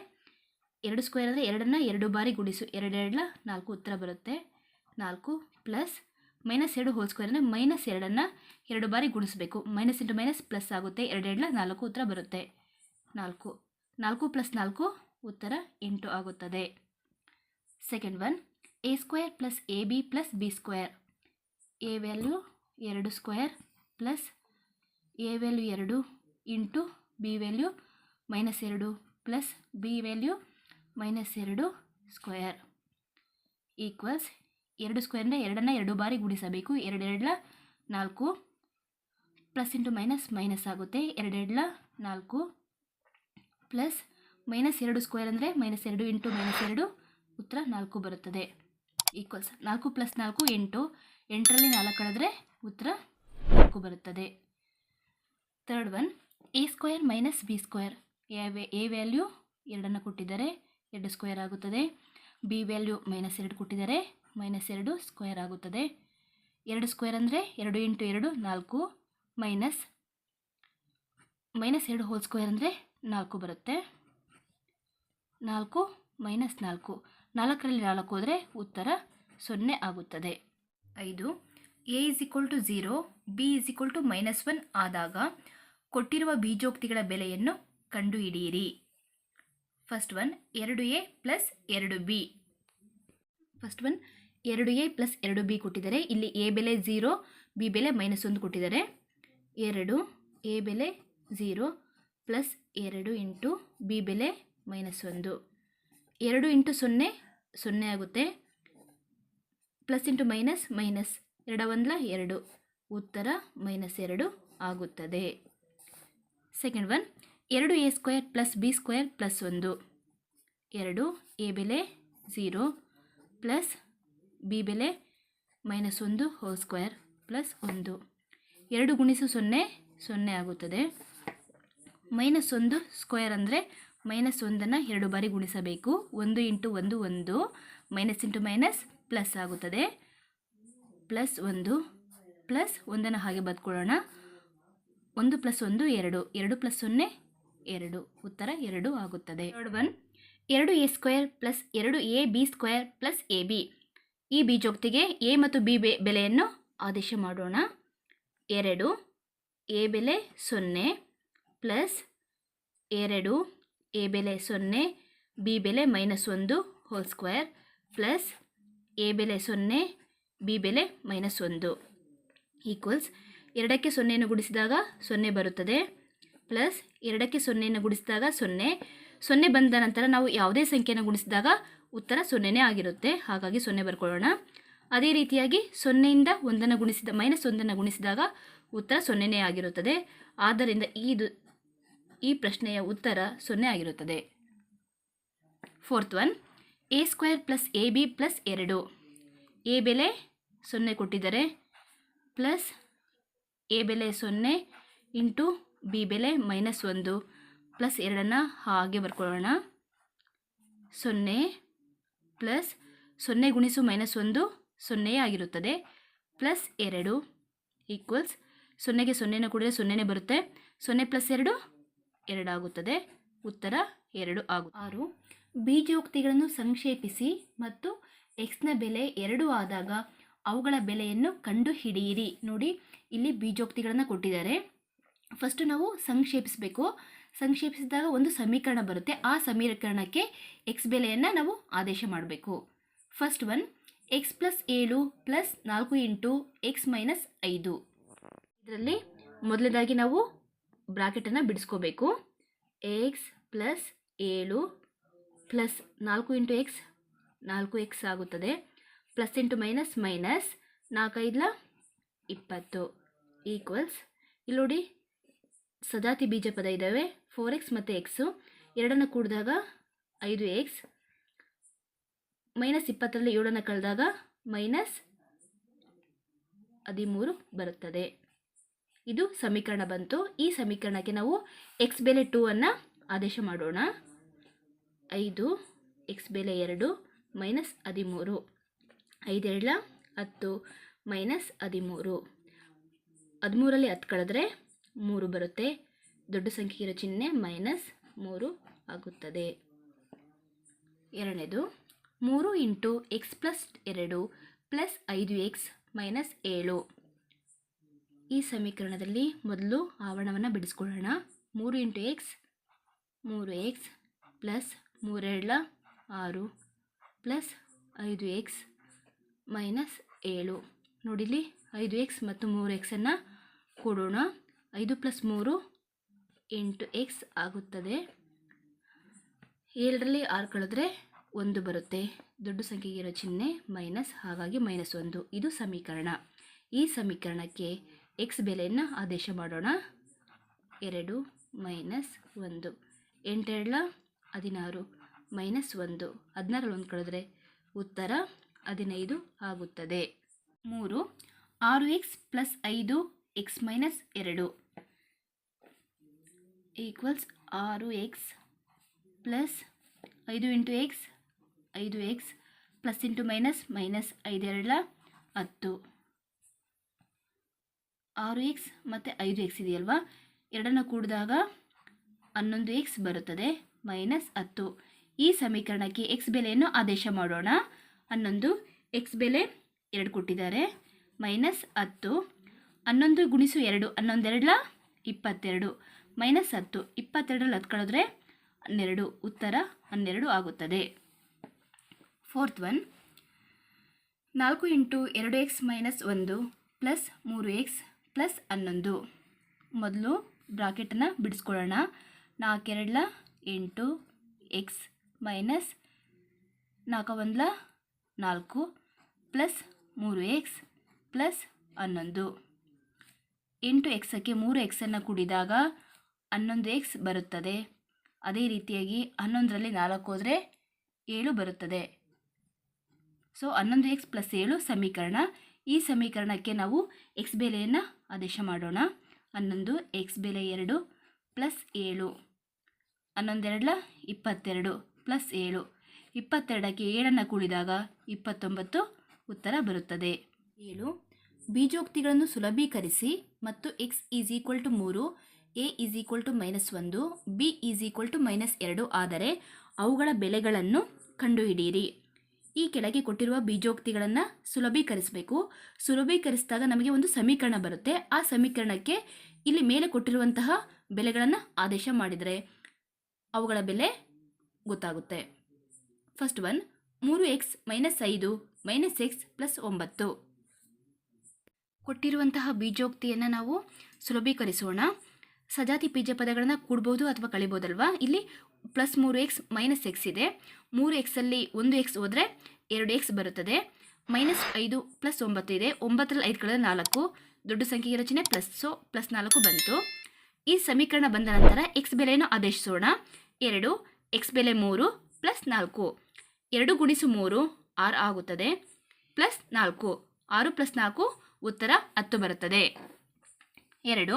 ಎರಡು ಸ್ಕ್ವೇರ್ ಅಂದರೆ ಎರಡನ್ನು ಎರಡು ಬಾರಿ ಗುಣಿಸು ಎರಡೆರಡಲ ನಾಲ್ಕು ಉತ್ತರ ಬರುತ್ತೆ. ನಾಲ್ಕು ಪ್ಲಸ್ ಮೈನಸ್ ಎರಡು ಹೋಲ್ ಸ್ಕ್ವೇರ್ ಅಂದರೆ ಮೈನಸ್ ಎರಡನ್ನು ಎರಡು ಬಾರಿ ಗುಣಿಸಬೇಕು. ಮೈನಸ್ ಇಂಟು ಮೈನಸ್ ಪ್ಲಸ್ ಆಗುತ್ತೆ ಎರಡೆರಡಲ ನಾಲ್ಕು ಉತ್ತರ ಬರುತ್ತೆ. ನಾಲ್ಕು. ನಾಲ್ಕು ಪ್ಲಸ್ ನಾಲ್ಕು ಉತ್ತರ ಎಂಟು ಆಗುತ್ತದೆ. Second one, A square plus A B plus B square. A value ಎರಡು ಸ್ಕ್ವೇರ್ ಪ್ಲಸ್ ಎ ವ್ಯಾಲ್ಯೂ ಎರಡು ಇಂಟು ಬಿ ವ್ಯಾಲ್ಯೂ ಮೈನಸ್ ಎರಡು ಪ್ಲಸ್ ಬಿ ವ್ಯಾಲ್ಯೂ ಮೈನಸ್ ಎರಡು ಸ್ಕ್ವಯರ್ ಈಕ್ವಲ್ಸ್ ಎರಡು ಸ್ಕ್ವೇರ್ನ ಎರಡನ್ನು ಎರಡು ಬಾರಿ ಗುಣಿಸಬೇಕು. ಎರಡೆರಡ್ಲ ನಾಲ್ಕು ಪ್ಲಸ್ ಇಂಟು ಮೈನಸ್ ಮೈನಸ್ ಆಗುತ್ತೆ. ಎರಡೆರಡ್ಲ ನಾಲ್ಕು ಪ್ಲಸ್ ಮೈನಸ್ ಎರಡು ಸ್ಕ್ವೇರ್ ಅಂದರೆ ಮೈನಸ್ ಎರಡು ಇಂಟು ಮೈನಸ್ ಎರಡು ಉತ್ತರ ನಾಲ್ಕು ಬರುತ್ತದೆ. ಈಕ್ವಲ್ಸ್ ನಾಲ್ಕು ಪ್ಲಸ್ ನಾಲ್ಕು ಎಂಟು. ಎಂಟರಲ್ಲಿ ನಾಲ್ಕು ಕಳೆದ್ರೆ ಉತ್ತರ ನಾಲ್ಕು ಬರುತ್ತದೆ. Third one A square minus B square A value ಎರಡನ್ನು ಕೊಟ್ಟಿದ್ದಾರೆ, ಎರಡು ಸ್ಕ್ವೇರ್ ಆಗುತ್ತದೆ. ಬಿ ವ್ಯಾಲ್ಯೂ ಮೈನಸ್ ಎರಡು ಕೊಟ್ಟಿದ್ದಾರೆ ಮೈನಸ್ ಎರಡು ಸ್ಕ್ವೇರ್ ಆಗುತ್ತದೆ. ಎರಡು ಸ್ಕ್ವೇರ್ ಅಂದರೆ ಎರಡು ಇಂಟು ಎರಡು, ನಾಲ್ಕು. ಮೈನಸ್ ಮೈನಸ್ ಎರಡು ಹೋಲ್ ಸ್ಕ್ವೇರ್ ಅಂದರೆ ನಾಲ್ಕು ಬರುತ್ತೆ. ನಾಲ್ಕು ಮೈನಸ್ ನಾಲ್ಕು. ನಾಲ್ಕರಲ್ಲಿ ನಾಲ್ಕು ಹೋದರೆ ಉತ್ತರ ಸೊನ್ನೆ ಆಗುತ್ತದೆ. ಐದು A is equal to zero B is equal to minus one ಆದಾಗ ಕೊಟ್ಟಿರುವ ಬೀಜೋಕ್ತಿಗಳ ಬೆಲೆಯನ್ನು ಕಂಡುಹಿಡಿಯಿರಿ. ಫಸ್ಟ್ ಒನ್ ಎರಡು ಎ ಪ್ಲಸ್ ಎರಡು ಬಿ ಫಸ್ಟ್ ಒನ್ ಎರಡು ಎ ಪ್ಲಸ್ ಎರಡು ಬಿ ಕೊಟ್ಟಿದ್ದಾರೆ. ಇಲ್ಲಿ ಎ ಬೆಲೆ ಝೀರೋ ಬಿ ಬೆಲೆ ಮೈನಸ್ ಒಂದು ಕೊಟ್ಟಿದ್ದಾರೆ. ಎರಡು ಎ ಬೆಲೆ ಝೀರೋ ಪ್ಲಸ್ ಎರಡು ಇಂಟು ಬಿ ಬೆಲೆ ಮೈನಸ್ ಒಂದು. ಎರಡು ಇಂಟು ಸೊನ್ನೆ ಸೊನ್ನೆ ಆಗುತ್ತೆ. ಪ್ಲಸ್ ಇಂಟು ಮೈನಸ್ ಮೈನಸ್ ಎರಡ ಒಂದ್ಲ ಎರಡು. ಉತ್ತರ ಮೈನಸ್ ಎರಡು ಆಗುತ್ತದೆ. ಸೆಕೆಂಡ್ ಒನ್ ಎರಡು A square plus B square plus ಒಂದು. ಎರಡು ಎ ಬೆಲೆ ಝೀರೋ ಪ್ಲಸ್ ಬಿ ಬೆಲೆ ಮೈನಸ್ ಒಂದು ಹೋಲ್ ಸ್ಕ್ವೇರ್ ಪ್ಲಸ್ ಒಂದು. ಎರಡು ಗುಣಿಸು ಸೊನ್ನೆ ಸೊನ್ನೆ ಆಗುತ್ತದೆ. ಮೈನಸ್ ಒಂದು ಸ್ಕ್ವೇರ್ ಅಂದರೆ ಮೈನಸ್ ಒಂದನ್ನು ಎರಡು ಬಾರಿ ಗುಣಿಸಬೇಕು. ಒಂದು ಇಂಟು ಒಂದು ಒಂದು. ಮೈನಸ್ ಇಂಟು ಮೈನಸ್ ಪ್ಲಸ್ ಆಗುತ್ತದೆ. ಪ್ಲಸ್ ಒಂದು ಪ್ಲಸ್ ಒಂದನ್ನು ಹಾಗೆ ಬದ್ಕೊಳ್ಳೋಣ ಒಂದು ಪ್ಲಸ್ ಒಂದು ಎರಡು ಎರಡು ಪ್ಲಸ್ ಸೊನ್ನೆ, ಎರಡು. ಉತ್ತರ ಎರಡು ಆಗುತ್ತದೆ. ಥರ್ಡ್ ಒನ್ ಎರಡು ಎ ಸ್ಕ್ವೇರ್ ಪ್ಲಸ್ ಎರಡು A B square plus A B. ಈ ಬೀಜೋಕ್ತಿಗೆ ಎ ಮತ್ತು ಬಿ ಬೆ ಬೆಲೆಯನ್ನು ಆದೇಶ ಮಾಡೋಣ. ಎರಡು, ಎ ಬೆಲೆ ಸೊನ್ನೆ ಪ್ಲಸ್ ಎರಡು, ಎ ಬೆಲೆ ಸೊನ್ನೆ, ಬಿ ಬೆಲೆ ಮೈನಸ್ ಒಂದು ಹೋಲ್ ಸ್ಕ್ವೇರ್ ಪ್ಲಸ್ ಎ ಬೆಲೆ ಸೊನ್ನೆ, ಬಿ ಬೆಲೆ ಮೈನಸ್ ಒಂದು. ಈಕ್ವಲ್ಸ್ ಎರಡಕ್ಕೆ ಸೊನ್ನೆಯನ್ನು ಗುಡಿಸಿದಾಗ ಸೊನ್ನೆ ಬರುತ್ತದೆ. ಪ್ಲಸ್ ಎರಡಕ್ಕೆ ಸೊನ್ನೆಯನ್ನು ಗುಡಿಸಿದಾಗ ಸೊನ್ನೆ. ಸೊನ್ನೆ ಬಂದ ನಂತರ ನಾವು ಯಾವುದೇ ಸಂಖ್ಯೆಯನ್ನು ಗುಣಿಸಿದಾಗ ಉತ್ತರ ಸೊನ್ನೆನೇ ಆಗಿರುತ್ತೆ. ಹಾಗಾಗಿ ಸೊನ್ನೆ ಬರ್ಕೊಳ್ಳೋಣ. ಅದೇ ರೀತಿಯಾಗಿ ಸೊನ್ನೆಯಿಂದ ಒಂದನ್ನು ಗುಣಿಸಿದ, ಮೈನಸ್ ಒಂದನ್ನು ಗುಣಿಸಿದಾಗ ಉತ್ತರ ಸೊನ್ನೆನೇ ಆಗಿರುತ್ತದೆ. ಆದ್ದರಿಂದ ಈ ಈ ಪ್ರಶ್ನೆಯ ಉತ್ತರ ಸೊನ್ನೆ ಆಗಿರುತ್ತದೆ. Fourth one, A square plus A B plus ಎರಡು. ಎ ಬೆಲೆ ಸೊನ್ನೆ ಕೊಟ್ಟಿದ್ದಾರೆ, ಪ್ಲಸ್ ಎ ಬೆಲೆ ಸೊನ್ನೆ ಇಂಟು ಬಿ ಬೆಲೆ ಮೈನಸ್ ಒಂದು ಪ್ಲಸ್ ಎರಡನ್ನು ಹಾಗೆ ಬರ್ಕೊಳ್ಳೋಣ. ಸೊನ್ನೆ ಪ್ಲಸ್ ಸೊನ್ನೆ ಗುಣಿಸು ಮೈನಸ್ ಒಂದು ಸೊನ್ನೆಯೇ ಆಗಿರುತ್ತದೆ. ಪ್ಲಸ್ ಎರಡು ಈಕ್ವಲ್ಸ್ ಸೊನ್ನೆಗೆ ಸೊನ್ನೆನ ಕೂಡಿದ್ರೆ ಸೊನ್ನೆನೇ ಬರುತ್ತೆ. ಸೊನ್ನೆ ಪ್ಲಸ್ ಎರಡು ಎರಡಾಗುತ್ತದೆ. ಉತ್ತರ ಎರಡು ಆಗು ಆರು ಬೀಜೋಕ್ತಿಗಳನ್ನು ಸಂಕ್ಷೇಪಿಸಿ ಮತ್ತು ಎಕ್ಸ್ನ ಬೆಲೆ ಎರಡು ಆದಾಗ ಅವುಗಳ ಬೆಲೆಯನ್ನು ಕಂಡುಹಿಡಿಯಿರಿ. ನೋಡಿ, ಇಲ್ಲಿ ಬೀಜೋಕ್ತಿಗಳನ್ನು ಕೊಟ್ಟಿದ್ದಾರೆ. ಫಸ್ಟು ನಾವು ಸಂಕ್ಷೇಪಿಸಬೇಕು. ಸಂಕ್ಷೇಪಿಸಿದಾಗ ಒಂದು ಸಮೀಕರಣ ಬರುತ್ತೆ. ಆ ಸಮೀಕರಣಕ್ಕೆ ಎಕ್ಸ್ ಬೆಲೆಯನ್ನು ನಾವು ಆದೇಶ ಮಾಡಬೇಕು. ಫಸ್ಟ್ ಒನ್ ಎಕ್ಸ್ ಪ್ಲಸ್ ಏಳು ಪ್ಲಸ್ ನಾಲ್ಕು ಇಂಟು ಎಕ್ಸ್ ಮೈನಸ್ ಐದು. ಇದರಲ್ಲಿ ಮೊದಲನೇದಾಗಿ ನಾವು ಬ್ರಾಕೆಟನ್ನು ಬಿಡಿಸ್ಕೋಬೇಕು. ಎಕ್ಸ್ ಪ್ಲಸ್ ಏಳು ಪ್ಲಸ್ ನಾಲ್ಕು ಇಂಟು ಎಕ್ಸ್ ನಾಲ್ಕು ಎಕ್ಸ್ ಆಗುತ್ತದೆ. ಪ್ಲಸ್ ಇಂಟು ಮೈನಸ್ ಮೈನಸ್ ನಾಲ್ಕೈದ್ಲ ಇಪ್ಪತ್ತು ಈಕ್ವಲ್ಸ್. ಇಲ್ಲಿ ನೋಡಿ ಸದಾತಿ ಬೀಜ ಪದ ಇದ್ದಾವೆ ಫೋರ್ ಎಕ್ಸ್ ಮತ್ತು ಎಕ್ಸು ಎರಡನ್ನು ಕೂಡಿದಾಗ ಐದು ಎಕ್ಸ್ ಮೈನಸ್ ಇಪ್ಪತ್ತರಲ್ಲಿ ಏಳನ್ನು ಕಳೆದಾಗ ಮೈನಸ್ ಹದಿಮೂರು ಬರುತ್ತದೆ. ಇದು ಸಮೀಕರಣ ಬಂತು. ಈ ಸಮೀಕರಣಕ್ಕೆ ನಾವು ಎಕ್ಸ್ ಬೆಲೆ ಟೂ ಅನ್ನು ಆದೇಶ ಮಾಡೋಣ. ಐದು ಎಕ್ಸ್ ಬೆಲೆ ಎರಡು ಮೈನಸ್ ಹದಿಮೂರು. ಐದೆರಡ್ಲ, ಹತ್ತು ಮೈನಸ್ ಹದಿಮೂರು. ಹದಿಮೂರಲ್ಲಿ ಹತ್ತು ಕಳೆದ್ರೆ ಮೂರು ಬರುತ್ತೆ. ದೊಡ್ಡ ಸಂಖ್ಯೆ ಇರೋ ಚಿಹ್ನೆ ಮೈನಸ್ ಮೂರು ಆಗುತ್ತದೆ. ಎರಡನೇದು, ಮೂರು ಇಂಟು ಎಕ್ಸ್ ಪ್ಲಸ್ ಎರಡು ಪ್ಲಸ್ ಐದು ಎಕ್ಸ್ ಮೈನಸ್ ಏಳು. ಈ ಸಮೀಕರಣದಲ್ಲಿ ಮೊದಲು ಆವರಣವನ್ನು ಬಿಡಿಸ್ಕೊಳ್ಳೋಣ. ಮೂರು ಇಂಟು ಎಕ್ಸ್, ಮೂರು ಎಕ್ಸ್ ಪ್ಲಸ್ ಮೂರೆರಡ್ಲ ಆರು ಪ್ಲಸ್ ಐದು ಎಕ್ಸ್ ಮೈನಸ್ ಏಳು. ನೋಡಿಲಿ ಐದು ಎಕ್ಸ್ ಮತ್ತು ಮೂರು ಎಕ್ಸನ್ನು ಕೊಡೋಣ. ಐದು ಪ್ಲಸ್ ಮೂರು ಎಂಟು ಎಕ್ಸ್ ಆಗುತ್ತದೆ. ಏಳರಲ್ಲಿ ಆರು ಕಳೆದ್ರೆ ಒಂದು ಬರುತ್ತೆ. ದೊಡ್ಡ ಸಂಖ್ಯೆಗೆ ಇರೋ ಚಿಹ್ನೆ ಮೈನಸ್, ಹಾಗಾಗಿ ಮೈನಸ್ ಒಂದು. ಇದು ಸಮೀಕರಣ. ಈ ಸಮೀಕರಣಕ್ಕೆ ಎಕ್ಸ್ ಬೆಲೆಯನ್ನು ಆದೇಶ ಮಾಡೋಣ. ಎರಡು ಮೈನಸ್ ಒಂದು. ಎಂಟೆರಡಲ ಹದಿನಾರು. ಮೈನಸ್ ಒಂದು. ಹದಿನಾರಲ್ಲಿ ಒಂದು ಕಳೆದ್ರೆ ಉತ್ತರ ಹದಿನೈದು ಆಗುತ್ತದೆ. ಮೂರು, ಆರು ಎಕ್ಸ್ ಪ್ಲಸ್ ಐದು ಎಕ್ಸ್ ಮೈನಸ್ ಎರಡು. ಈಕ್ವಲ್ಸ್ ಆರು ಎಕ್ಸ್ ಪ್ಲಸ್ ಐದು ಇಂಟು ಎಕ್ಸ್ ಐದು X plus into minus minus ಐದೆರಡಲ ಹತ್ತು. ಆರು ಎಕ್ಸ್ ಮತ್ತು ಐದು ಎಕ್ಸ್ ಇದೆಯಲ್ವಾ? ಎರಡನ್ನು ಕೂಡಿದಾಗ ಹನ್ನೊಂದು ಎಕ್ಸ್ ಬರುತ್ತದೆ ಮೈನಸ್ ಹತ್ತು. ಈ ಸಮೀಕರಣಕ್ಕೆ ಎಕ್ಸ್ ಬೆಲೆಯನ್ನು ಆದೇಶ ಮಾಡೋಣ. ಹನ್ನೊಂದು ಎಕ್ಸ್ ಬೆಲೆ ಎರಡು ಕೊಟ್ಟಿದ್ದಾರೆ ಮೈನಸ್ ಹತ್ತು, ಹನ್ನೊಂದು ಗುಣಿಸು ಎರಡು, ಹನ್ನೊಂದೆರಡಲ ಇಪ್ಪತ್ತೆರಡು ಮೈನಸ್ ಹತ್ತು, ಇಪ್ಪತ್ತೆರಡರಲ್ಲಿ ಹತ್ತು ಹನ್ನೆರಡು, ಉತ್ತರ ಹನ್ನೆರಡು ಆಗುತ್ತದೆ. ಫೋರ್ತ್ ಒನ್ ನಾಲ್ಕು ಇಂಟು ಎರಡು ಎಕ್ಸ್ ಮೈನಸ್ ಒಂದು ಪ್ಲಸ್ ಮೂರು ಎಕ್ಸ್ ಪ್ಲಸ್ ಹನ್ನೊಂದು. ಮೊದಲು ಬ್ರಾಕೆಟನ್ನು ಬಿಡಿಸ್ಕೊಳ್ಳೋಣ. ನಾಲ್ಕೆರಡಲ ಎಂಟು ಎಕ್ಸ್ ಮೈನಸ್ ನಾಲ್ಕು ಒಂದ್ಲ ನಾಲ್ಕು ಪ್ಲಸ್ ಮೂರು ಎಕ್ಸ್ ಪ್ಲಸ್ ಹನ್ನೊಂದು. ಎಂಟು ಎಕ್ಸಕ್ಕೆ ಮೂರು ಎಕ್ಸನ್ನು ಕೂಡಿದಾಗ ಹನ್ನೊಂದು ಎಕ್ಸ್ ಬರುತ್ತದೆ. ಅದೇ ರೀತಿಯಾಗಿ ಹನ್ನೊಂದರಲ್ಲಿ ನಾಲ್ಕು ಹೋದರೆ ಏಳು ಬರುತ್ತದೆ. ಸೊ ಹನ್ನೊಂದು ಎಕ್ಸ್ ಪ್ಲಸ್ ಏಳು ಸಮೀಕರಣ. ಈ ಸಮೀಕರಣಕ್ಕೆ ನಾವು ಎಕ್ಸ್ ಬೆಲೆಯನ್ನು ಆದೇಶ ಮಾಡೋಣ. ಹನ್ನೊಂದು ಎಕ್ಸ್ ಬೆಲೆ ಎರಡು ಪ್ಲಸ್ ಏಳು. ಹನ್ನೊಂದೆರಡಲ ಇಪ್ಪತ್ತೆರಡು ಪ್ಲಸ್ ಏಳು. ಇಪ್ಪತ್ತೆರಡಕ್ಕೆ ಏಳನ್ನು ಕೂಡಿದಾಗ ಇಪ್ಪತ್ತೊಂಬತ್ತು ಉತ್ತರ ಬರುತ್ತದೆ. ಏಳು. ಬೀಜೋಕ್ತಿಗಳನ್ನು ಸುಲಭೀಕರಿಸಿ ಮತ್ತು ಎಕ್ಸ್ ಈಸ್ ಈಕ್ವಲ್ ಟು ಮೂರು A is equal to minus ಒಂದು B is equal to minus ಎರಡು ಆದರೆ ಅವುಗಳ ಬೆಲೆಗಳನ್ನು ಕಂಡುಹಿಡಿಯಿರಿ. ಈ ಕೆಳಗೆ ಕೊಟ್ಟಿರುವ ಬೀಜೋಕ್ತಿಗಳನ್ನು ಸುಲಭೀಕರಿಸಬೇಕು. ಸುಲಭೀಕರಿಸಿದಾಗ ನಮಗೆ ಒಂದು ಸಮೀಕರಣ ಬರುತ್ತೆ. ಆ ಸಮೀಕರಣಕ್ಕೆ ಇಲ್ಲಿ ಮೇಲೆ ಕೊಟ್ಟಿರುವಂತಹ ಬೆಲೆಗಳನ್ನು ಆದೇಶ ಮಾಡಿದರೆ ಅವುಗಳ ಬೆಲೆ ಗೊತ್ತಾಗುತ್ತೆ. ಫಸ್ಟ್ ಒನ್ ಮೂರು ಎಕ್ಸ್ ಮೈನಸ್ ಐದು ಮೈನಸ್ ಎಕ್ಸ್ ಪ್ಲಸ್ ಒಂಬತ್ತು. ಕೊಟ್ಟಿರುವಂತಹ ಬೀಜೋಕ್ತಿಯನ್ನು ನಾವು ಸುಲಭೀಕರಿಸೋಣ. ಸಜಾತಿ ಬೀಜ ಪದಗಳನ್ನು ಕೂಡ್ಬೋದು ಅಥವಾ ಕಳಿಬೋದಲ್ವಾ? ಇಲ್ಲಿ ಪ್ಲಸ್ ಮೂರು ಎಕ್ಸ್ ಮೈನಸ್ ಎಕ್ಸ್ ಇದೆ. ಮೂರು ಎಕ್ಸಲ್ಲಿ ಒಂದು ಎಕ್ಸ್ ಹೋದರೆ ಎರಡು ಎಕ್ಸ್ ಬರುತ್ತದೆ. ಮೈನಸ್ ಐದು ಪ್ಲಸ್ ಒಂಬತ್ತು ಇದೆ. ಒಂಬತ್ತರಲ್ಲಿ ಐದು ಕಳೆದ ನಾಲ್ಕು. ದೊಡ್ಡ ಸಂಖ್ಯೆಗೆ ರಚನೆ ಪ್ಲಸ್ ಸೊ ಪ್ಲಸ್ ನಾಲ್ಕು ಬಂತು. ಈ ಸಮೀಕರಣ ಬಂದ ನಂತರ ಎಕ್ಸ್ ಬೆಲೆಯನ್ನು ಆದೇಶಿಸೋಣ. ಎರಡು ಎಕ್ಸ್ ಬೆಲೆ ಮೂರು ಪ್ಲಸ್ ನಾಲ್ಕು. ಎರಡು ಗುಣಿಸು ಮೂರು, ಆರು ಆಗುತ್ತದೆ. ಪ್ಲಸ್ ನಾಲ್ಕು, ಆರು ಪ್ಲಸ್ ನಾಲ್ಕು, ಉತ್ತರ ಹತ್ತು ಬರುತ್ತದೆ. ಎರಡು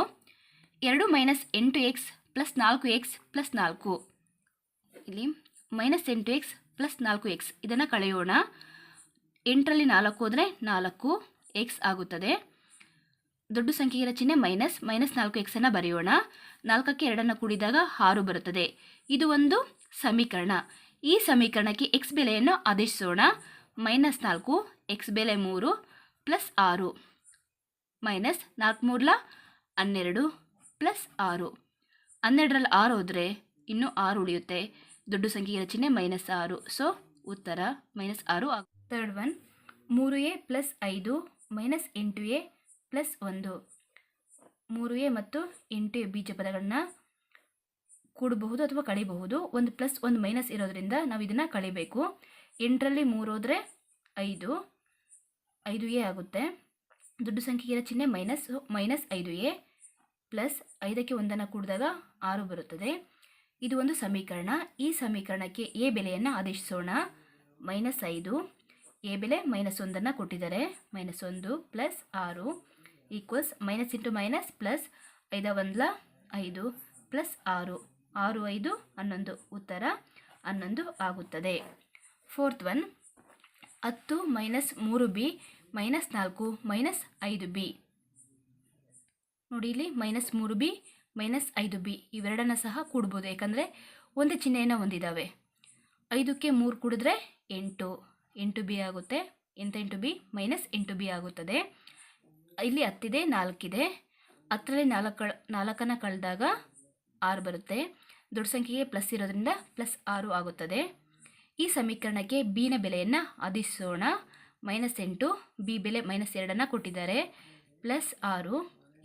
ಎರಡು ಮೈನಸ್ ಎಂಟು ಎಕ್ಸ್ ಪ್ಲಸ್ ನಾಲ್ಕು ಎಕ್ಸ್ ಪ್ಲಸ್ ನಾಲ್ಕು. ಇಲ್ಲಿ ಮೈನಸ್ ಎಂಟು ಎಕ್ಸ್ ಪ್ಲಸ್ ನಾಲ್ಕು ಎಕ್ಸ್, ಇದನ್ನು ಕಳೆಯೋಣ. ಎಂಟರಲ್ಲಿ ನಾಲ್ಕು ಹೋದರೆ ನಾಲ್ಕು ಎಕ್ಸ್ ಆಗುತ್ತದೆ. ದೊಡ್ಡ ಸಂಖ್ಯೆಯ ಚಿಹ್ನೆ ಮೈನಸ್ ಮೈನಸ್ ನಾಲ್ಕು ಎಕ್ಸನ್ನು ಬರೆಯೋಣ. ನಾಲ್ಕಕ್ಕೆ ಎರಡನ್ನು ಕೂಡಿದಾಗ ಆರು ಬರುತ್ತದೆ. ಇದು ಒಂದು ಸಮೀಕರಣ. ಈ ಸಮೀಕರಣಕ್ಕೆ ಎಕ್ಸ್ ಬೆಲೆಯನ್ನು ಆದೇಶಿಸೋಣ. ಮೈನಸ್ ನಾಲ್ಕು ಎಕ್ಸ್ ಬೆಲೆ ಮೂರು, ಪ್ಲಸ್ ಆರು. ಮೈನಸ್ ನಾಲ್ಕು ಮೂರ್ಲ ಹನ್ನೆರಡು, ಪ್ಲಸ್ ಆರು. ಹನ್ನೆರಡರಲ್ಲಿ ಆರು ಹೋದರೆ ಇನ್ನೂ ಆರು ಉಳಿಯುತ್ತೆ. ದೊಡ್ಡ ಸಂಖ್ಯೆಯ ರಚನೆ ಮೈನಸ್ ಆರು. ಸೊ ಉತ್ತರ ಮೈನಸ್ ಆರು ಆಗ ಥರ್ಡ್ ಒನ್ ಮೂರು ಎ ಪ್ಲಸ್ ಐದು, ಮೈನಸ್ ಎಂಟು ಎ ಪ್ಲಸ್ ಒಂದು. ಮೂರು ಎ ಮತ್ತು ಎಂಟು ಎ ಬೀಜ ಪದಗಳನ್ನ ಕೂಡಬಹುದು ಅಥವಾ ಕಳಿಬಹುದು ಒಂದು ಪ್ಲಸ್ ಒಂದು ಮೈನಸ್ ಇರೋದ್ರಿಂದ ನಾವು ಇದನ್ನು ಕಳಿಬೇಕು ಎಂಟರಲ್ಲಿ ಮೂರು ಹೋದರೆ ಐದು. ಐದು ಎ ಆಗುತ್ತೆ. ದೊಡ್ಡ ಸಂಖ್ಯೆಯ ಚಿಹ್ನೆ ಮೈನಸ್ ಮೈನಸ್ ಐದು ಎ ಪ್ಲಸ್ ಐದಕ್ಕೆ ಒಂದನ್ನು ಕೂಡಿದಾಗ ಆರು ಬರುತ್ತದೆ. ಇದು ಒಂದು ಸಮೀಕರಣ. ಈ ಸಮೀಕರಣಕ್ಕೆ ಎ ಬೆಲೆಯನ್ನು ಆದೇಶಿಸೋಣ. ಮೈನಸ್ ಐದು. ಎ ಬೆಲೆ ಮೈನಸ್ ಒಂದನ್ನು ಕೊಟ್ಟಿದ್ದಾರೆ. ಮೈನಸ್ ಒಂದು ಪ್ಲಸ್ ಆರು equals minus into minus plus ಐದ ಒಂದ್ಲ ಐದು ಪ್ಲಸ್ ಆರು. ಆರು, ಐದು, ಹನ್ನೊಂದು ಉತ್ತರ ಹನ್ನೊಂದು ಆಗುತ್ತದೆ. ಫೋರ್ತ್ ಒನ್ ಹತ್ತು ಮೈನಸ್ ಮೂರು ಬಿ ಮೈನಸ್ ನಾಲ್ಕು ಮೈನಸ್ ಐದು ಬಿ ನೋಡಿ ಇಲ್ಲಿ ಮೈನಸ್ ಮೂರು ಬಿ ಮೈನಸ್ ಐದು ಬಿ ಇವೆರಡನ್ನ ಸಹ ಕೂಡ್ಬೋದು. ಯಾಕಂದರೆ ಒಂದೇ ಚಿಹ್ನೆಯನ್ನು ಹೊಂದಿದ್ದಾವೆ ಐದಕ್ಕೆ ಮೂರು ಕುಡಿದ್ರೆ ಎಂಟು. ಎಂಟು ಬಿ ಆಗುತ್ತೆ. ಎಂತ ಎಂಟು ಬಿ ಮೈನಸ್ ಎಂಟು ಬಿ ಆಗುತ್ತದೆ. ಇಲ್ಲಿ ಹತ್ತಿದೆ, ನಾಲ್ಕಿದೆ. ಹತ್ತರಲ್ಲಿ ನಾಲ್ಕು, ನಾಲ್ಕನ್ನು ಕಳೆದಾಗ ಆರು ಬರುತ್ತೆ. ದೊಡ್ಡ ಸಂಖ್ಯೆಗೆ ಪ್ಲಸ್ ಇರೋದ್ರಿಂದ ಪ್ಲಸ್ ಆರು ಆಗುತ್ತದೆ. ಈ ಸಮೀಕರಣಕ್ಕೆ ಬಿನ ಬೆಲೆಯನ್ನು ಆದಿಸೋಣ ಮೈನಸ್ ಎಂಟು ಬಿ ಬೆಲೆ ಮೈನಸ್ ಎರಡನ್ನು ಕೊಟ್ಟಿದ್ದಾರೆ. ಪ್ಲಸ್ ಆರು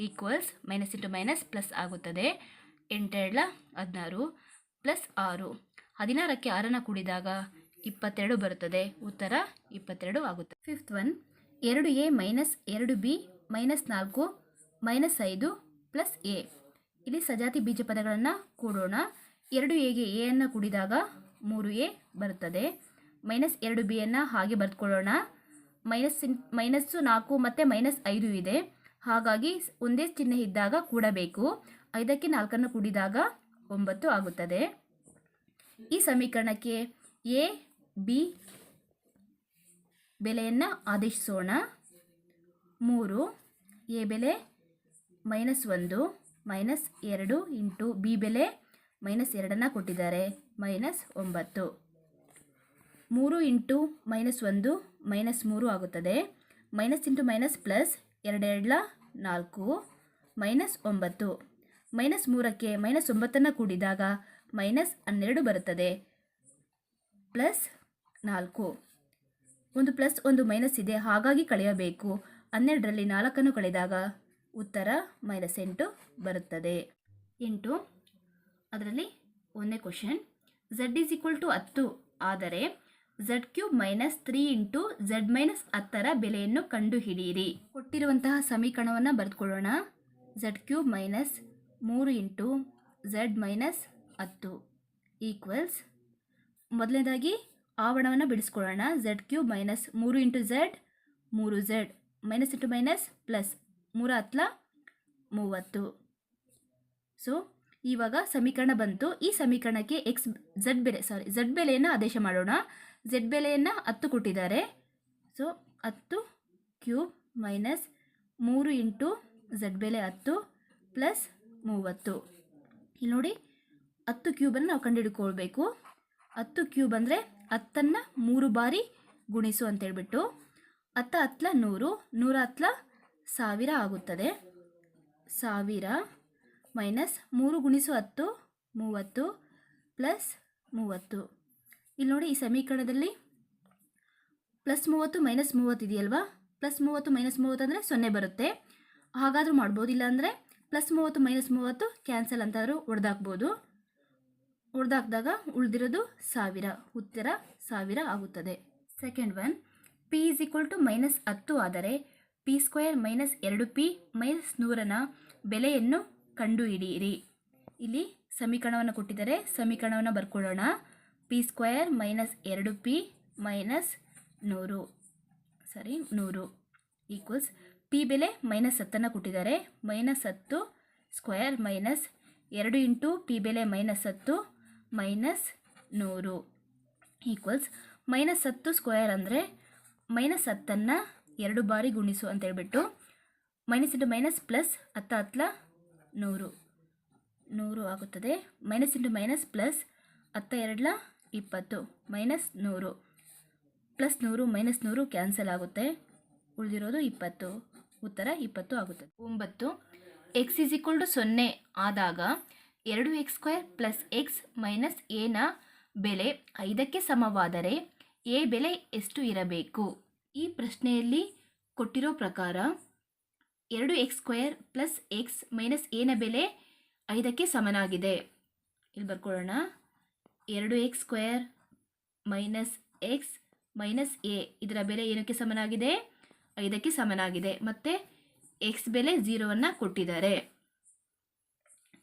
equals minus into minus plus ಆಗುತ್ತದೆ. ಎಂಟೆರಡಲ ಹದಿನಾರು. ಪ್ಲಸ್ ಆರು, ಹದಿನಾರಕ್ಕೆ ಆರನ್ನು ಕೂಡಿದಾಗ ಇಪ್ಪತ್ತೆರಡು ಬರುತ್ತದೆ. ಉತ್ತರ ಇಪ್ಪತ್ತೆರಡು ಆಗುತ್ತೆ ಫಿಫ್ತ್ ಒನ್ ಎರಡು ಎ ಮೈನಸ್ ಎರಡು ಬಿ ಮೈನಸ್ ನಾಲ್ಕು ಮೈನಸ್ ಐದು ಪ್ಲಸ್ ಎ ಇಲ್ಲಿ ಸಜಾತಿ ಬೀಜ ಪದಗಳನ್ನು ಕೂಡೋಣ. ಎರಡು ಎಗೆ ಎಯನ್ನು ಕೂಡಿದಾಗ ಮೂರು ಎ ಬರುತ್ತದೆ. ಮೈನಸ್ ಎರಡು ಬಿಯನ್ನು ಹಾಗೆ ಬರೆದುಕೊಳ್ಳೋಣ. ಮೈನಸ್ ಮೈನಸ್ಸು ನಾಲ್ಕು ಮತ್ತು ಮೈನಸ್ ಐದು ಇದೆ. ಹಾಗಾಗಿ ಒಂದೇ ಚಿಹ್ನೆ ಇದ್ದಾಗ ಕೂಡಬೇಕು. ಐದಕ್ಕೆ ನಾಲ್ಕನ್ನು ಕೂಡಿದಾಗ ಒಂಬತ್ತು ಆಗುತ್ತದೆ. ಈ ಸಮೀಕರಣಕ್ಕೆ ಎ, ಬಿ ಬೆಲೆಯನ್ನು ಆದೇಶಿಸೋಣ. ಮೂರು ಎ ಬೆಲೆ ಮೈನಸ್ ಒಂದು. ಮೈನಸ್ ಎರಡು ಇಂಟು ಬಿ ಬೆಲೆ ಮೈನಸ್ ಎರಡನ್ನು ಕೊಟ್ಟಿದ್ದಾರೆ. ಮೈನಸ್ ಒಂಬತ್ತು. ಮೂರು ಇಂಟು ಮೈನಸ್ ಒಂದು, ಮೈನಸ್ ಮೂರು ಆಗುತ್ತದೆ. ಮೈನಸ್ ಇಂಟು ಮೈನಸ್ ಪ್ಲಸ್ ಎರಡೆರಡಲ ನಾಲ್ಕು, ಮೈನಸ್ ಒಂಬತ್ತು. ಮೈನಸ್ ಮೂರಕ್ಕೆ ಮೈನಸ್ ಒಂಬತ್ತನ್ನು ಕೂಡಿದಾಗ ಮೈನಸ್ ಹನ್ನೆರಡು ಬರುತ್ತದೆ. ಪ್ಲಸ್ ನಾಲ್ಕು. ಒಂದು ಪ್ಲಸ್ ಒಂದು ಮೈನಸ್ ಇದೆ, ಹಾಗಾಗಿ ಕಳೆಯಬೇಕು. ಹನ್ನೆರಡರಲ್ಲಿ ನಾಲ್ಕನ್ನು ಕಳೆದಾಗ ಉತ್ತರ ಮೈನಸ್ ಎಂಟು ಬರುತ್ತದೆ. ಎಂಟು, ಅದರಲ್ಲಿ ಒಂದೇ question Z is equal to ಹತ್ತು, ಆದರೆ Z cube minus three into Z minus ಹತ್ತರ ಬೆಲೆಯನ್ನು ಕಂಡುಹಿಡಿಯಿರಿ. ಕೊಟ್ಟಿರುವಂತಹ ಸಮೀಕರಣವನ್ನು ಬರೆದುಕೊಳ್ಳೋಣ. ಝಡ್ ಕ್ಯೂಬ್ ಮೈನಸ್ ಮೂರು ಇಂಟು ಝಡ್ ಮೈನಸ್ ಹತ್ತು ಈಕ್ವಲ್ಸ್ ಮೊದಲನೇದಾಗಿ ಆವರಣವನ್ನು ಬಿಡಿಸ್ಕೊಳ್ಳೋಣ. ಝಡ್ ಕ್ಯೂಬ್ ಮೈನಸ್ ಮೂರು ಇಂಟು ಝಡ್ ಮೂರು Z minus into minus plus ಮೂರು ಹತ್ಲ ಮೂವತ್ತು. ಸೊ ಇವಾಗ ಸಮೀಕರಣ ಬಂತು. ಈ ಸಮೀಕರಣಕ್ಕೆ ಎಕ್ಸ್ ಝಡ್ ಬೆಲೆ ಸಾರಿ ಝಡ್ ಬೆಲೆಯನ್ನು ಆದೇಶ ಮಾಡೋಣ. ಝಡ್ ಬೆಲೆಯನ್ನು ಹತ್ತು ಕೊಟ್ಟಿದ್ದಾರೆ. ಸೊ ಹತ್ತು ಕ್ಯೂಬ್ ಮೈನಸ್ ಮೂರು ಇಂಟು ಝಡ್ ಬೆಲೆ ಹತ್ತು ಪ್ಲಸ್ ಮೂವತ್ತು. ಇಲ್ಲಿ ನೋಡಿ, ಹತ್ತು ಕ್ಯೂಬನ್ನು ನಾವು ಕಂಡುಹಿಡ್ಕೊಳ್ಬೇಕು. ಹತ್ತು ಕ್ಯೂಬ್ ಅಂದರೆ ಹತ್ತನ್ನು ಮೂರು ಬಾರಿ ಗುಣಿಸು ಅಂತೇಳ್ಬಿಟ್ಟು, ಹತ್ತ ಹತ್ಲ ನೂರು ನೂರ ಹತ್ಲ ಸಾವಿರ ಆಗುತ್ತದೆ. ಸಾವಿರ ಮೈನಸ್ ಮೂರು ಗುಣಿಸು ಹತ್ತು, ಮೂವತ್ತು ಪ್ಲಸ್ ಮೂವತ್ತು. ಇಲ್ಲಿ ನೋಡಿ ಈ ಸಮೀಕರಣದಲ್ಲಿ ಪ್ಲಸ್ ಮೂವತ್ತು ಮೈನಸ್ ಮೂವತ್ತು ಇದೆಯಲ್ವಾ? ಪ್ಲಸ್ ಮೂವತ್ತು ಮೈನಸ್ ಮೂವತ್ತು ಅಂದರೆ ಸೊನ್ನೆ ಬರುತ್ತೆ. ಹಾಗಾದರೂ ಮಾಡ್ಬೋದು ಇಲ್ಲಾಂದರೆ ಪ್ಲಸ್ ಮೂವತ್ತು ಮೈನಸ್ ಮೂವತ್ತು ಕ್ಯಾನ್ಸಲ್ ಅಂತಾದರೂ ಹೊಡೆದಾಕ್ಬೋದು ಹೊಡೆದಾಕ್ದಾಗ ಉಳಿದಿರೋದು ಸಾವಿರ. ಉತ್ತರ ಸಾವಿರ ಆಗುತ್ತದೆ. Second one P is equal to minus ಹತ್ತು ಆದರೆ ಪಿ ಸ್ಕ್ವೇರ್ ಮೈನಸ್ ಎರಡು ಪಿ ಮೈನಸ್ ನೂರನ ಬೆಲೆಯನ್ನು ಕಂಡುಹಿಡಿಯಿರಿ. ಇಲ್ಲಿ ಸಮೀಕರಣವನ್ನು ಕೊಟ್ಟಿದ್ದಾರೆ. ಸಮೀಕರಣವನ್ನು ಬರ್ಕೊಳ್ಳೋಣ. ಪಿ ಸ್ಕ್ವೇರ್ ಮೈನಸ್ ಎರಡು ಪಿ ಮೈನಸ್ ನೂರು. ಸರಿ, ನೂರು ಈಕ್ವಲ್ಸ್ ಪಿ ಬೆಲೆ ಮೈನಸ್ ಹತ್ತನ್ನು ಕೊಟ್ಟಿದ್ದಾರೆ. ಮೈನಸ್ ಹತ್ತು ಸ್ಕ್ವೇರ್ ಮೈನಸ್ ಎರಡು ಇಂಟು ಪಿ ಬೆಲೆ ಮೈನಸ್ ಹತ್ತು ಮೈನಸ್ ನೂರು ಈಕ್ವಲ್ಸ್ ಮೈನಸ್ ಹತ್ತು ಸ್ಕ್ವೇರ್ ಅಂದರೆ ಮೈನಸ್ ಹತ್ತನ್ನು ಎರಡು ಬಾರಿ ಗುಣಿಸು ಅಂತ ಹೇಳ್ಬಿಟ್ಟು ಮೈನಸ್ ಇಂಟು ಮೈನಸ್ ಪ್ಲಸ್ ಹತ್ತ ಹತ್ತಲ ನೂರು. ನೂರು ಆಗುತ್ತದೆ. ಮೈನಸ್ ಇಂಟು ಮೈನಸ್ ಪ್ಲಸ್ ಹತ್ತ ಎರಡಲ ಇಪ್ಪತ್ತು. ಮೈನಸ್ ನೂರು. ಪ್ಲಸ್ ನೂರು, ಮೈನಸ್ ನೂರು ಕ್ಯಾನ್ಸಲ್ ಆಗುತ್ತೆ. ಉಳಿದಿರೋದು ಇಪ್ಪತ್ತು. ಉತ್ತರ ಇಪ್ಪತ್ತು ಆಗುತ್ತದೆ ಒಂಬತ್ತು. ಎಕ್ಸ್ ಇಸ್ ಈಕ್ವಲ್ ಟು ಸೊನ್ನೆ ಆದಾಗ ಎರಡು X square plus X minus ಎನ ಬೆಲೆ ಐದಕ್ಕೆ ಸಮವಾದರೆ ಎ ಬೆಲೆ ಎಷ್ಟು ಇರಬೇಕು? ಈ ಪ್ರಶ್ನೆಯಲ್ಲಿ ಕೊಟ್ಟಿರೋ ಪ್ರಕಾರ ಎರಡು X square plus X minus ಎನ ಬೆಲೆ ಐದಕ್ಕೆ ಸಮನಾಗಿದೆ. ಇಲ್ಲಿ ಬರ್ಕೊಳ್ಳೋಣ. ಎರಡು X square minus X minus A ಇದರ ಬೆಲೆ ಏನಕ್ಕೆ ಸಮನಾಗಿದೆ? ಐದಕ್ಕೆ ಸಮನಾಗಿದೆ. ಮತ್ತು ಎಕ್ಸ್ ಬೆಲೆ ಝೀರೋವನ್ನು ಕೊಟ್ಟಿದ್ದಾರೆ.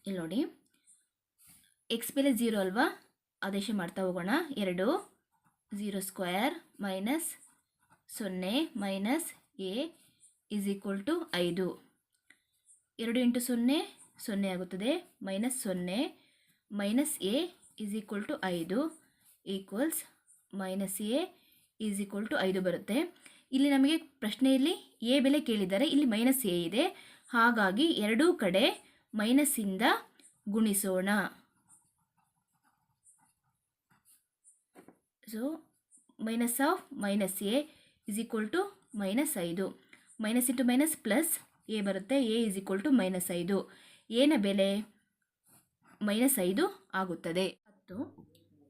ಇಲ್ಲಿ ನೋಡಿ. ಎಕ್ಸ್ ಬೆಲೆ ಝೀರೋ ಅಲ್ವಾ? ಆದೇಶ ಮಾಡ್ತಾ ಹೋಗೋಣ. ಎರಡು, ಝೀರೋ ಸ್ಕ್ವೇರ್ ಮೈನಸ್ ಸೊನ್ನೆ minus A is equal to ಐದು. ಎರಡು ಇಂಟು ಸೊನ್ನೆ ಸೊನ್ನೆ ಆಗುತ್ತದೆ. ಮೈನಸ್ ಸೊನ್ನೆ minus A is equal to ಐದು equals minus A is equal to ಐದು ಬರುತ್ತೆ. ಇಲ್ಲಿ ನಮಗೆ ಪ್ರಶ್ನೆಯಲ್ಲಿ ಎ ಬೆಲೆ ಕೇಳಿದ್ದಾರೆ. ಇಲ್ಲಿ ಮೈನಸ್ ಎ ಇದೆ. ಹಾಗಾಗಿ ಎರಡೂ ಕಡೆ ಮೈನಸ್ಸಿಂದ ಗುಣಿಸೋಣ. So minus of minus A is equal to minus ಐದು minus into minus plus A ಬರುತ್ತೆ. A is equal to minus ಐದು ಏನ ಬೆಲೆ ಮೈನಸ್ ಐದು ಆಗುತ್ತದೆ. ಮತ್ತು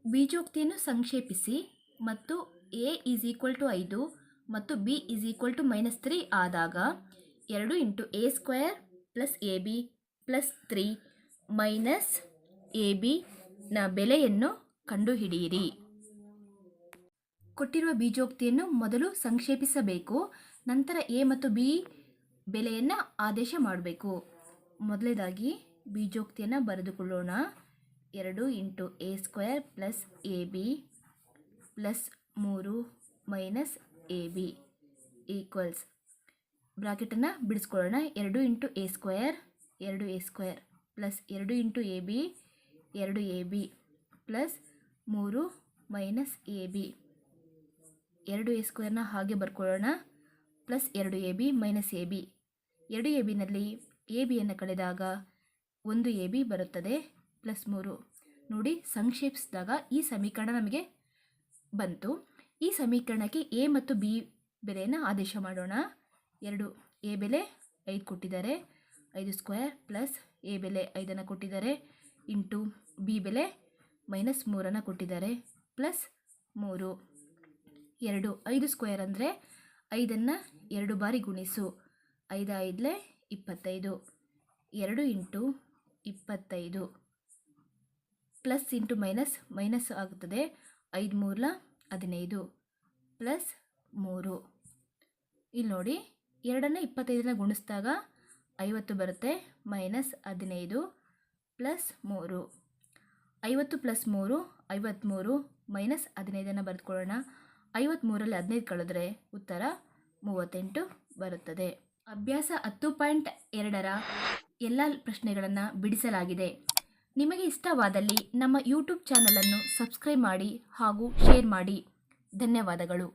ಬೀಜೋಕ್ತಿಯನ್ನು ಸಂಕ್ಷೇಪಿಸಿ. ಮತ್ತು ಎ ಈಸ್ ಈಕ್ವಲ್ ಟು ಐದು ಮತ್ತು B is equal to minus three ಆದಾಗ ಎರಡು into A square plus A B plus three minus A ಬಿನ ಬೆಲೆಯನ್ನು ಕಂಡುಹಿಡಿಯಿರಿ. ಕೊಟ್ಟಿರುವ ಬೀಜೋಕ್ತಿಯನ್ನು ಮೊದಲು ಸಂಕ್ಷೇಪಿಸಬೇಕು. ನಂತರ ಎ ಮತ್ತು ಬಿ ಬೆಲೆಯನ್ನು ಆದೇಶ ಮಾಡಬೇಕು. ಮೊದಲನೇದಾಗಿ ಬೀಜೋಕ್ತಿಯನ್ನು ಬರೆದುಕೊಳ್ಳೋಣ. ಎರಡು into A square plus A B plus ಮೂರು ಮೈನಸ್ ಎ ಬಿ ಈಕ್ವಲ್ಸ್. ಬ್ರಾಕೆಟನ್ನು ಬಿಡಿಸ್ಕೊಳ್ಳೋಣ. ಎರಡು ಇಂಟು ಎ ಸ್ಕ್ವೇರ್, ಎರಡು ಎ ಸ್ಕ್ವೇರ್ ಪ್ಲಸ್ ಎರಡು ಇಂಟು ಎ ಬಿ, ಎರಡು ಎ ಬಿ ಪ್ಲಸ್ ಮೂರು ಮೈನಸ್ ಎ ಬಿ. ಎರಡು ಎ ಸ್ಕ್ವೇರ್ನ ಹಾಗೆ ಬರ್ಕೊಳ್ಳೋಣ. ಪ್ಲಸ್ ಎರಡು A B minus A B. ಎರಡು ಎ ಬಿನಲ್ಲಿ ಎ ಬಿಯನ್ನು ಕಳೆದಾಗ ಒಂದು ಎ ಬಿ ಬರುತ್ತದೆ. ಪ್ಲಸ್ ಮೂರು. ನೋಡಿ ಸಂಕ್ಷೇಪಿಸಿದಾಗ ಈ ಸಮೀಕರಣ ನಮಗೆ ಬಂತು. ಈ ಸಮೀಕರಣಕ್ಕೆ ಎ ಮತ್ತು ಬಿ ಬೆಲೆಯನ್ನು ಆದೇಶ ಮಾಡೋಣ. ಎರಡು, ಎ ಬೆಲೆ ಐದು ಕೊಟ್ಟಿದ್ದಾರೆ. ಐದು ಸ್ಕ್ವೇರ್ ಪ್ಲಸ್ ಎ ಬೆಲೆ ಐದನ್ನು ಕೊಟ್ಟಿದ್ದಾರೆ. ಇಂಟು ಬಿ ಬೆಲೆ ಮೈನಸ್ ಮೂರನ್ನು ಕೊಟ್ಟಿದ್ದಾರೆ. ಪ್ಲಸ್ ಮೂರು. ಎರಡು, ಐದು ಸ್ಕ್ವೇರ್ ಅಂದರೆ ಐದನ್ನು ಎರಡು ಬಾರಿ ಗುಣಿಸು. ಐದು ಐದಲೇ ಇಪ್ಪತ್ತೈದು. ಎರಡು ಇಂಟು ಇಪ್ಪತ್ತೈದು. ಪ್ಲಸ್ ಇಂಟು ಮೈನಸ್ ಮೈನಸ್ ಆಗುತ್ತದೆ. ಐದು ಮೂರಲ ಹದಿನೈದು. ಪ್ಲಸ್ ಮೂರು. ಇಲ್ಲಿ ನೋಡಿ, ಎರಡನ್ನು ಇಪ್ಪತ್ತೈದನ್ನು ಗುಣಿಸಿದಾಗ ಐವತ್ತು ಬರುತ್ತೆ. ಮೈನಸ್ ಹದಿನೈದು ಪ್ಲಸ್ ಮೂರು. ಐವತ್ತು ಪ್ಲಸ್ ಮೂರು ಐವತ್ತ್ಮೂರು ಮೈನಸ್ ಹದಿನೈದನ್ನು ಬರೆದುಕೊಳ್ಳೋಣ. ಐವತ್ತ್ಮೂರಲ್ಲಿ ಹದಿನೈದು ಕಳೆದ್ರೆ ಉತ್ತರ ಮೂವತ್ತೆಂಟು ಬರುತ್ತದೆ. ಅಭ್ಯಾಸ ಹತ್ತು ಪಾಯಿಂಟ್ ಎರಡರ ಎಲ್ಲ ಪ್ರಶ್ನೆಗಳನ್ನು ಬಿಡಿಸಲಾಗಿದೆ. ನಿಮಗೆ ಇಷ್ಟವಾದಲ್ಲಿ ನಮ್ಮ ಯೂಟ್ಯೂಬ್ ಚಾನಲನ್ನು ಸಬ್ಸ್ಕ್ರೈಬ್ ಮಾಡಿ ಹಾಗೂ ಶೇರ್ ಮಾಡಿ. ಧನ್ಯವಾದಗಳು.